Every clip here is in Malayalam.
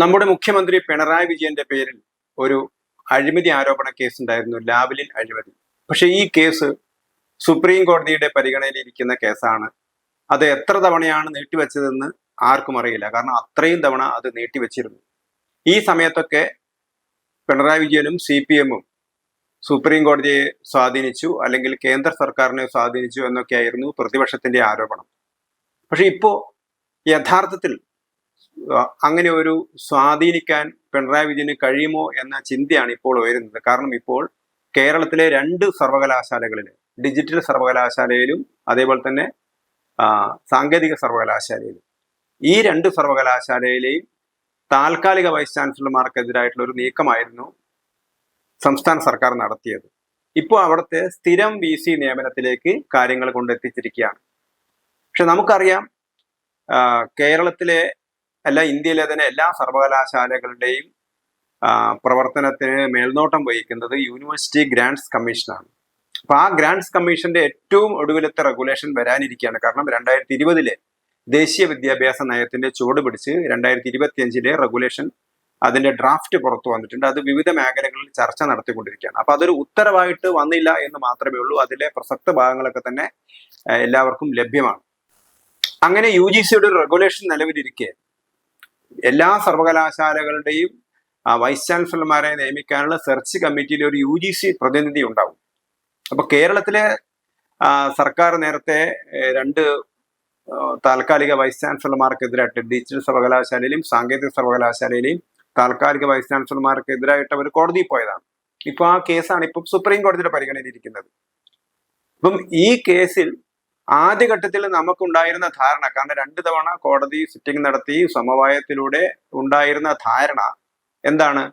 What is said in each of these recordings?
നമ്മുടെ മുഖ്യമന്ത്രി പിണറായി വിജയന്റെ പേരിൽ ഒരു അഴിമതി ആരോപണ കേസ് ഉണ്ടായിരുന്നു ലാവലിൻ അഴിമതി. പക്ഷെ ഈ കേസ് സുപ്രീം കോടതിയുടെ പരിഗണനയിലിരിക്കുന്ന കേസാണ്. അത് എത്ര തവണയാണ് നീട്ടിവെച്ചതെന്ന് ആർക്കും അറിയില്ല. കാരണം അത്രയും തവണ അത് നീട്ടിവെച്ചിരുന്നു. ഈ സമയത്തൊക്കെ പിണറായി വിജയനും സി പി എമ്മും സുപ്രീം കോടതിയെ സ്വാധീനിച്ചു അല്ലെങ്കിൽ കേന്ദ്ര സർക്കാരിനെ സ്വാധീനിച്ചു എന്നൊക്കെയായിരുന്നു പ്രതിപക്ഷത്തിന്റെ ആരോപണം. പക്ഷെ ഇപ്പോ യഥാർത്ഥത്തിൽ അങ്ങനെ ഒരു സ്വാധീനിക്കാൻ പിണറായി വിജയന് കഴിയുമോ എന്ന ചിന്തയാണ് ഇപ്പോൾ ഉയരുന്നത്. കാരണം ഇപ്പോൾ കേരളത്തിലെ രണ്ട് സർവകലാശാലകളിൽ ഡിജിറ്റൽ സർവകലാശാലയിലും അതേപോലെ തന്നെ സാങ്കേതിക സർവകലാശാലയിലും ഈ രണ്ട് സർവകലാശാലയിലെയും താൽക്കാലിക വൈസ് ചാൻസലർമാർക്കെതിരായിട്ടുള്ള ഒരു നീക്കമായിരുന്നു സംസ്ഥാന സർക്കാർ നടത്തിയത്. ഇപ്പോൾ അവിടുത്തെ സ്ഥിരം വി സി നിയമനത്തിലേക്ക് കാര്യങ്ങൾ കൊണ്ടെത്തിച്ചിരിക്കുകയാണ്. പക്ഷെ നമുക്കറിയാം കേരളത്തിലെ അല്ല ഇന്ത്യയിലെ തന്നെ എല്ലാ സർവകലാശാലകളുടെയും പ്രവർത്തനത്തിന് മേൽനോട്ടം വഹിക്കുന്നത് യൂണിവേഴ്സിറ്റി ഗ്രാൻഡ്സ് കമ്മീഷനാണ്. അപ്പൊ ആ ഗ്രാൻഡ്സ് കമ്മീഷന്റെ ഏറ്റവും ഒടുവിലത്തെ റെഗുലേഷൻ വരാനിരിക്കുകയാണ്. കാരണം രണ്ടായിരത്തി ഇരുപതിലെ ദേശീയ വിദ്യാഭ്യാസ നയത്തിന്റെ ചുവട് പിടിച്ച് രണ്ടായിരത്തി ഇരുപത്തി അഞ്ചിലെ റെഗുലേഷൻ അതിന്റെ ഡ്രാഫ്റ്റ് പുറത്തു വന്നിട്ടുണ്ട്. അത് വിവിധ മേഖലകളിൽ ചർച്ച നടത്തിക്കൊണ്ടിരിക്കുകയാണ്. അപ്പൊ അതൊരു ഉത്തരവായിട്ട് വന്നില്ല എന്ന് മാത്രമേ ഉള്ളൂ. അതിലെ പ്രസക്ത ഭാഗങ്ങളൊക്കെ തന്നെ എല്ലാവർക്കും ലഭ്യമാണ്. അങ്ങനെ യു ജി സിയുടെ ഒരു റെഗുലേഷൻ നിലവിലിരിക്കെ എല്ലാ സർവകലാശാലകളുടെയും വൈസ് ചാൻസലർമാരെ നിയമിക്കാനുള്ള സെർച്ച് കമ്മിറ്റിയിൽ ഒരു യു ജി സി പ്രതിനിധി ഉണ്ടാവും. അപ്പൊ കേരളത്തിലെ സർക്കാർ നേരത്തെ രണ്ട് താൽക്കാലിക വൈസ് ചാൻസലർമാർക്കെതിരായിട്ട് ഡിജിറ്റൽ സർവകലാശാലയിലും സാങ്കേതിക സർവകലാശാലയിലെയും താൽക്കാലിക വൈസ് ചാൻസലർമാർക്കെതിരായിട്ട് അവർ കോടതിയിൽ പോയതാണ്. ഇപ്പൊ ആ കേസാണ് ഇപ്പം സുപ്രീം കോടതിയുടെ പരിഗണനയിലിരിക്കുന്നത്. അപ്പം ഈ കേസിൽ ആദ്യഘട്ടത്തിൽ നമുക്കുണ്ടായിരുന്ന ധാരണ കാരണം രണ്ട് തവണ കോടതി സിറ്റിംഗ് നടത്തി സമവായത്തിലൂടെ ഉണ്ടായിരുന്ന ധാരണ എന്താണ്?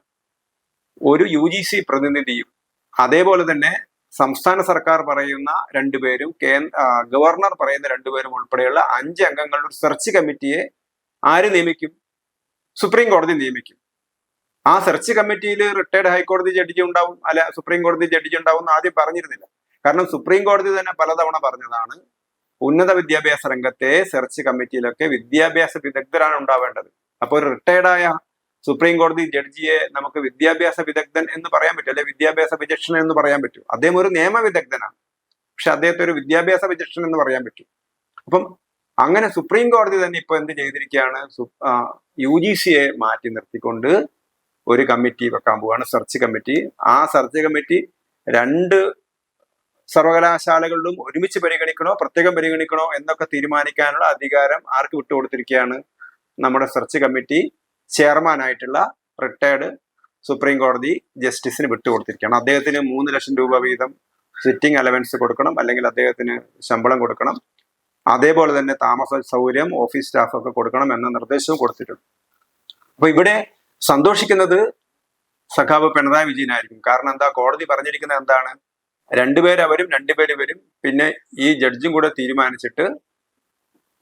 ഒരു യു ജി സി പ്രതിനിധിയും അതേപോലെ തന്നെ സംസ്ഥാന സർക്കാർ പറയുന്ന രണ്ടുപേരും കേന്ദ്ര ഗവർണർ പറയുന്ന രണ്ടുപേരും ഉൾപ്പെടെയുള്ള അഞ്ച് അംഗങ്ങളുടെ ഒരു സെർച്ച് കമ്മിറ്റിയെ ആര് നിയമിക്കും? സുപ്രീം കോടതി നിയമിക്കും. ആ സെർച്ച് കമ്മിറ്റിയിൽ റിട്ടയർഡ് ഹൈക്കോടതി ജഡ്ജി ഉണ്ടാവും അല്ല സുപ്രീം കോടതി ജഡ്ജി ഉണ്ടാവും എന്ന് ആദ്യം പറഞ്ഞിരുന്നില്ല. കാരണം സുപ്രീം കോടതി തന്നെ പലതവണ പറഞ്ഞതാണ് ഉന്നത വിദ്യാഭ്യാസ രംഗത്തെ സെർച്ച് കമ്മിറ്റിയിലൊക്കെ വിദ്യാഭ്യാസ വിദഗ്ധരാണ് ഉണ്ടാവേണ്ടത്. അപ്പോൾ ഒരു റിട്ടയർഡായ സുപ്രീം കോടതി ജഡ്ജിയെ നമുക്ക് വിദ്യാഭ്യാസ വിദഗ്ധൻ എന്ന് പറയാൻ പറ്റും അല്ലെ വിദ്യാഭ്യാസ വിചക്ഷണൻ എന്ന് പറയാൻ പറ്റും. അദ്ദേഹം ഒരു നിയമ വിദഗ്ധനാണ്. പക്ഷെ അദ്ദേഹത്തെ ഒരു വിദ്യാഭ്യാസ വിചക്ഷണൻ എന്ന് പറയാൻ പറ്റും. അപ്പം അങ്ങനെ സുപ്രീം കോടതി തന്നെ ഇപ്പൊ എന്ത് ചെയ്തിരിക്കുകയാണ്? യു ജി സിയെ മാറ്റി നിർത്തിക്കൊണ്ട് ഒരു കമ്മിറ്റി വെക്കാൻ പോവാണ് സെർച്ച് കമ്മിറ്റി. ആ സെർച്ച് കമ്മിറ്റി രണ്ട് സർവകലാശാലകളിലും ഒരുമിച്ച് പരിഗണിക്കണോ പ്രത്യേകം പരിഗണിക്കണോ എന്നൊക്കെ തീരുമാനിക്കാനുള്ള അധികാരം ആർക്ക് വിട്ടുകൊടുത്തിരിക്കുകയാണ് നമ്മുടെ സെർച്ച് കമ്മിറ്റി ചെയർമാനായിട്ടുള്ള റിട്ടയർഡ് സുപ്രീം കോടതി ജസ്റ്റിസിന് വിട്ടുകൊടുത്തിരിക്കുകയാണ്. അദ്ദേഹത്തിന് മൂന്ന് ലക്ഷം രൂപ വീതം സിറ്റിംഗ് അലവൻസ് കൊടുക്കണം അല്ലെങ്കിൽ അദ്ദേഹത്തിന് ശമ്പളം കൊടുക്കണം. അതേപോലെ തന്നെ താമസ സൗകര്യം ഓഫീസ് സ്റ്റാഫൊക്കെ കൊടുക്കണം എന്ന നിർദ്ദേശവും കൊടുത്തിട്ടുണ്ട്. അപ്പൊ ഇവിടെ സന്തോഷിക്കുന്നത് സഖാവ് പിണറായി വിജയനായിരിക്കും. കാരണം എന്താ? കോടതി പറഞ്ഞിരിക്കുന്നത് എന്താണ്? രണ്ടുപേര് അവരും രണ്ടുപേര് വരും പിന്നെ ഈ ജഡ്ജും കൂടെ തീരുമാനിച്ചിട്ട്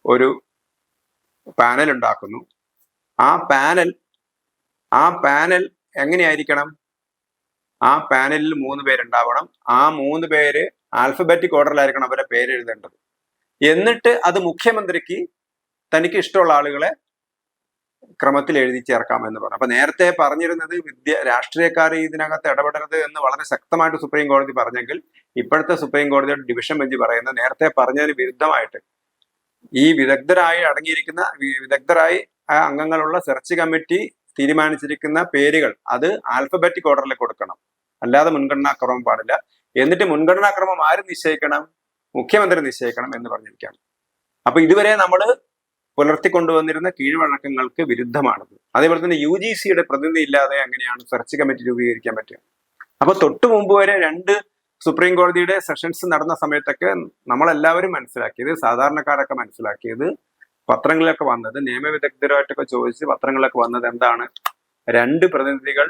ഒരു പാനൽ ഉണ്ടാക്കുന്നു. ആ പാനൽ ആ പാനൽ എങ്ങനെയായിരിക്കണം? ആ പാനലിൽ മൂന്ന് പേരുണ്ടാവണം. ആ മൂന്ന് പേര് ആൽഫബറ്റിക് ഓർഡറിലായിരിക്കണം അവരെ പേര് എഴുതേണ്ടത് എന്നിട്ട് അത് മുഖ്യമന്ത്രിക്ക് തനിക്ക് ഇഷ്ടമുള്ള ആളുകളെ ക്രമത്തിൽ എഴുതി ചേർക്കാമെന്ന് പറഞ്ഞു. അപ്പൊ നേരത്തെ പറഞ്ഞിരുന്നത് വിദ്യ രാഷ്ട്രീയക്കാർ ഇതിനകത്ത് ഇടപെടരുത് എന്ന് വളരെ ശക്തമായിട്ട് സുപ്രീം കോടതി പറഞ്ഞെങ്കിൽ ഇപ്പോഴത്തെ സുപ്രീം കോടതിയുടെ ഡിവിഷൻ ബെഞ്ച് പറയുന്നത് നേരത്തെ പറഞ്ഞതിന് വിരുദ്ധമായിട്ട് ഈ വിദഗ്ധരായി അടങ്ങിയിരിക്കുന്ന വിദഗ്ധരായി അംഗങ്ങളുള്ള സെർച്ച് കമ്മിറ്റി തീരുമാനിച്ചിരിക്കുന്ന പേരുകൾ അത് ആൽഫബറ്റിക് ഓർഡറിൽ കൊടുക്കണം. അല്ലാതെ മുൻഗണനാക്രമം പാടില്ല. എന്നിട്ട് മുൻഗണനാക്രമം ആര് നിശ്ചയിക്കണം? മുഖ്യമന്ത്രി നിശ്ചയിക്കണം എന്ന് പറഞ്ഞിരിക്കുകയാണ്. അപ്പൊ ഇതുവരെ നമ്മൾ പുലർത്തിക്കൊണ്ടുവന്നിരുന്ന കീഴ്വഴക്കങ്ങൾക്ക് വിരുദ്ധമാണത്. അതേപോലെ തന്നെ യു ജി സിയുടെ പ്രതിനിധി ഇല്ലാതെ അങ്ങനെയാണ് സെർച്ച് കമ്മിറ്റി രൂപീകരിക്കാൻ പറ്റുക. അപ്പൊ തൊട്ടു മുമ്പ് വരെ രണ്ട് സുപ്രീം കോടതിയുടെ സെഷൻസ് നടന്ന സമയത്തൊക്കെ നമ്മളെല്ലാവരും മനസ്സിലാക്കിയത് സാധാരണക്കാരൊക്കെ മനസ്സിലാക്കിയത് പത്രങ്ങളിലൊക്കെ വന്നത് നിയമവിദഗ്ധരായിട്ടൊക്കെ ചോദിച്ച് പത്രങ്ങളിലൊക്കെ വന്നത് എന്താണ്? രണ്ട് പ്രതിനിധികൾ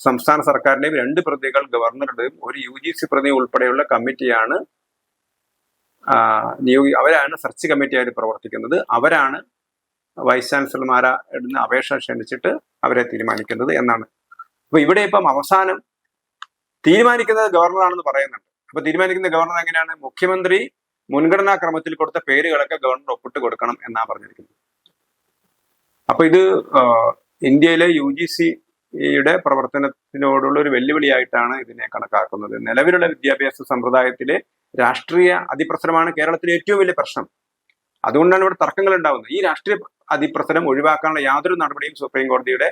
സംസ്ഥാന സർക്കാരിന്റെയും രണ്ട് പ്രതികൾ ഗവർണറുടെയും ഒരു യു ജി സി പ്രതി ഉൾപ്പെടെയുള്ള കമ്മിറ്റിയാണ് നിയോഗി അവരാണ് സെർച്ച് കമ്മിറ്റിയായിട്ട് പ്രവർത്തിക്കുന്നത്. അവരാണ് വൈസ് ചാൻസലർമാരെ ഇടുന്ന അപേക്ഷ ക്ഷണിച്ചിട്ട് അവരെ തീരുമാനിക്കുന്നത് എന്നാണ്. അപ്പൊ ഇവിടെ ഇപ്പം അവസാനം തീരുമാനിക്കുന്നത് ഗവർണറാണെന്ന് പറയുന്നുണ്ട്. അപ്പൊ തീരുമാനിക്കുന്ന ഗവർണർ എങ്ങനെയാണ്? മുഖ്യമന്ത്രി മുൻഗണനാ ക്രമത്തിൽ കൊടുത്ത പേരുകളൊക്കെ ഗവർണർ ഒപ്പിട്ട് കൊടുക്കണം എന്നാണ് പറഞ്ഞിരിക്കുന്നത്. അപ്പൊ ഇത് ഇന്ത്യയിലെ യു ജി സിയുടെ പ്രവർത്തനത്തിനോടുള്ള ഒരു വെല്ലുവിളിയായിട്ടാണ് ഇതിനെ കണക്കാക്കുന്നത്. നിലവിലുള്ള വിദ്യാഭ്യാസ സമ്പ്രദായത്തിലെ രാഷ്ട്രീയ അതിപ്രസരമാണ് കേരളത്തിലെ ഏറ്റവും വലിയ പ്രശ്നം. അതുകൊണ്ടാണ് ഇവിടെ തർക്കങ്ങൾ ഉണ്ടാവുന്നത്. ഈ രാഷ്ട്രീയ അതിപ്രസരം ഒഴിവാക്കാനുള്ള യാതൊരു നടപടിയും സുപ്രീം കോടതിയുടെ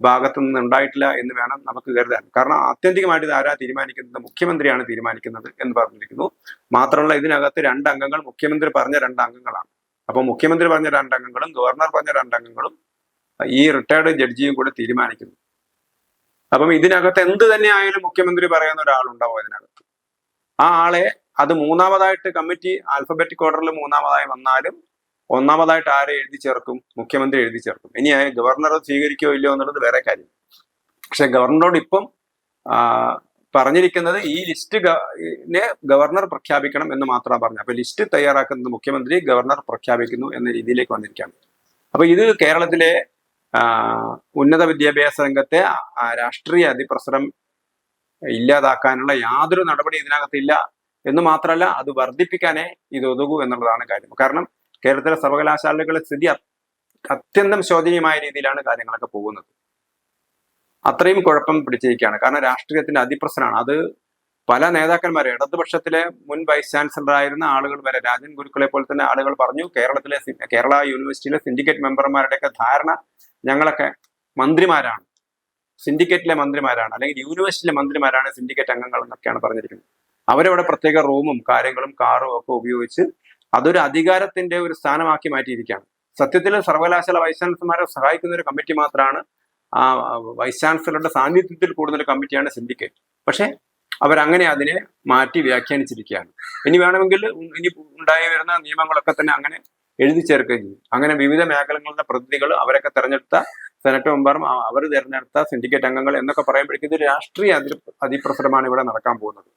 ഭാഗത്തു നിന്ന് ഉണ്ടായിട്ടില്ല എന്ന് വേണം നമുക്ക് കരുതാൻ. കാരണം ആത്യന്തികമായിട്ട് ഇത് ആരാ തീരുമാനിക്കുന്നത്? മുഖ്യമന്ത്രിയാണ് തീരുമാനിക്കുന്നത് എന്ന് പറഞ്ഞിരിക്കുന്നു. മാത്രമല്ല ഇതിനകത്ത് രണ്ട് അംഗങ്ങൾ മുഖ്യമന്ത്രി പറഞ്ഞ രണ്ട് അംഗങ്ങളാണ് അപ്പൊ മുഖ്യമന്ത്രി പറഞ്ഞ രണ്ട് അംഗങ്ങളും ഗവർണർ പറഞ്ഞ രണ്ട് അംഗങ്ങളും ഈ റിട്ടയർഡ് ജഡ്ജിയും കൂടെ തീരുമാനിക്കുന്നു. അപ്പം ഇതിനകത്ത് എന്ത് തന്നെ ആയാലും മുഖ്യമന്ത്രി പറയുന്ന ഒരാളുണ്ടാവും അതിനകത്ത് ആ ആളെ അത് മൂന്നാമതായിട്ട് കമ്മിറ്റി ആൽഫബറ്റിക് ഓർഡറിൽ മൂന്നാമതായി വന്നാലും ഒന്നാമതായിട്ട് ആരെ എഴുതി ചേർക്കും? മുഖ്യമന്ത്രി എഴുതി ചേർക്കും. ഇനി ഗവർണർ സ്വീകരിക്കോ ഇല്ലയോ എന്നുള്ളത് വേറെ കാര്യം. പക്ഷെ ഗവർണറോട് ഇപ്പം പറഞ്ഞിരിക്കുന്നത് ഈ ലിസ്റ്റ് ഗവർണർ പ്രഖ്യാപിക്കണം എന്ന് മാത്രമാണ് പറഞ്ഞത്. അപ്പൊ ലിസ്റ്റ് തയ്യാറാക്കുന്നത് മുഖ്യമന്ത്രി ഗവർണർ പ്രഖ്യാപിക്കുന്നു എന്ന രീതിയിലേക്ക് വന്നിരിക്കുകയാണ്. അപ്പൊ ഇത് കേരളത്തിലെ ഉന്നത വിദ്യാഭ്യാസ രംഗത്തെ രാഷ്ട്രീയ അതിപ്രസരം ഇല്ലാതാക്കാനുള്ള യാതൊരു നടപടി ഇതിനകത്തില്ല എന്ന് മാത്രമല്ല അത് വർദ്ധിപ്പിക്കാനേ ഇത് ഒതുകൂ എന്നുള്ളതാണ് കാര്യം. കാരണം കേരളത്തിലെ സർവകലാശാലകളുടെ സ്ഥിതി അത്യന്തം ശോചനീയമായ രീതിയിലാണ് കാര്യങ്ങളൊക്കെ പോകുന്നത്. അത്രയും കുഴപ്പം പിടിച്ചിരിക്കുകയാണ്. കാരണം രാഷ്ട്രീയത്തിന്റെ അതിപ്രസരമാണ് അത് പല നേതാക്കന്മാരെ ഇടതുപക്ഷത്തിലെ മുൻ വൈസ് ചാൻസലർ ആയിരുന്ന ആളുകൾ വരെ രാജൻ ഗുരുക്കളെ പോലെ തന്നെ ആളുകൾ പറഞ്ഞു കേരളത്തിലെ കേരള യൂണിവേഴ്സിറ്റിയിലെ സിൻഡിക്കേറ്റ് മെമ്പർമാരുടെയൊക്കെ ധാരണ ഞങ്ങളൊക്കെ മന്ത്രിമാരാണ്. സിൻഡിക്കേറ്റിലെ മന്ത്രിമാരാണ്. അല്ലെങ്കിൽ യൂണിവേഴ്സിറ്റിയിലെ മന്ത്രിമാരാണ് സിൻഡിക്കേറ്റ് അംഗങ്ങൾ എന്നൊക്കെയാണ് പറഞ്ഞിരിക്കുന്നത്. അവരവിടെ പ്രത്യേക റൂമും കാര്യങ്ങളും കാറും ഒക്കെ ഉപയോഗിച്ച് അതൊരു അധികാരത്തിന്റെ ഒരു സ്ഥാനമാക്കി മാറ്റിയിരിക്കുകയാണ്. സത്യത്തിൽ സർവകലാശാല വൈസ് ചാൻസലർമാരെ സഹായിക്കുന്ന ഒരു കമ്മിറ്റി മാത്രമാണ് ആ വൈസ് ചാൻസലറുടെ സാന്നിധ്യത്തിൽ കൂടുന്ന ഒരു കമ്മിറ്റിയാണ് സിൻഡിക്കേറ്റ്. പക്ഷെ അവരങ്ങനെ അതിനെ മാറ്റി വ്യാഖ്യാനിച്ചിരിക്കുകയാണ്. ഇനി വേണമെങ്കിൽ ഇനി ഉണ്ടായി വരുന്ന നിയമങ്ങളൊക്കെ തന്നെ അങ്ങനെ എഴുതി ചേർക്കുകയും ചെയ്യും. അങ്ങനെ വിവിധ മേഖലകളുടെ പ്രതിനിധികൾ അവരൊക്കെ തെരഞ്ഞെടുത്ത സെനറ്റ് മെമ്പറും അവർ തിരഞ്ഞെടുത്ത സിൻഡിക്കേറ്റ് അംഗങ്ങൾ എന്നൊക്കെ പറയുമ്പോഴേക്കും ഇത് രാഷ്ട്രീയ അതി അതിപ്രസരമാണ് ഇവിടെ നടക്കാൻ പോകുന്നത്.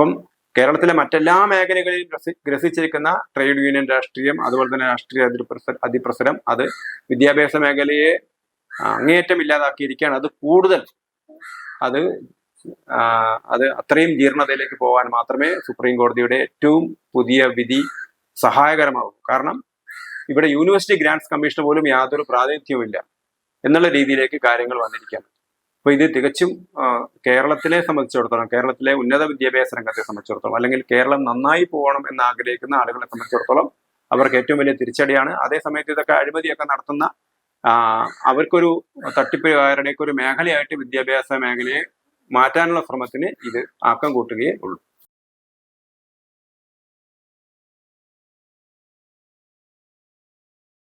അപ്പം കേരളത്തിലെ മറ്റെല്ലാ മേഖലകളിലും ഗ്രസി- ഗ്രസിച്ചിരിക്കുന്ന ട്രേഡ് യൂണിയൻ രാഷ്ട്രീയം അതുപോലെ തന്നെ രാഷ്ട്രീയ അതിപ്രസരം അത് വിദ്യാഭ്യാസ മേഖലയെ അങ്ങേയറ്റം ഇല്ലാതാക്കിയിരിക്കുകയാണ്. അത് കൂടുതൽ അത് അത് അത്രയും ജീർണതയിലേക്ക് പോകാൻ മാത്രമേ സുപ്രീം കോടതിയുടെ ഏറ്റവും പുതിയ വിധി സഹായകരമാകൂ കാരണം ഇവിടെ യൂണിവേഴ്സിറ്റി ഗ്രാന്റ്സ് കമ്മീഷന് പോലും യാതൊരു പ്രാതിനിധ്യവുമില്ല എന്നുള്ള രീതിയിലേക്ക് കാര്യങ്ങൾ വന്നിരിക്കുകയാണ്. അപ്പൊ ഇത് തികച്ചും കേരളത്തിലെ സംബന്ധിച്ചിടത്തോളം കേരളത്തിലെ ഉന്നത വിദ്യാഭ്യാസ രംഗത്തെ സംബന്ധിച്ചിടത്തോളം അല്ലെങ്കിൽ കേരളം നന്നായി പോകണം എന്ന് ആഗ്രഹിക്കുന്ന ആളുകളെ സംബന്ധിച്ചിടത്തോളം അവർക്ക് ഏറ്റവും വലിയ തിരിച്ചടിയാണ്. അതേ സമയത്ത് ഇതൊക്കെ അഴിമതിയൊക്കെ നടത്തുന്ന അവർക്കൊരു തട്ടിപ്പുകാരുടെയൊക്കെ ഒരു മേഖലയായിട്ട് വിദ്യാഭ്യാസ മേഖലയെ മാറ്റാനുള്ള ശ്രമത്തിന് ഇത് ആക്കം കൂട്ടുകയേ ഉള്ളൂ.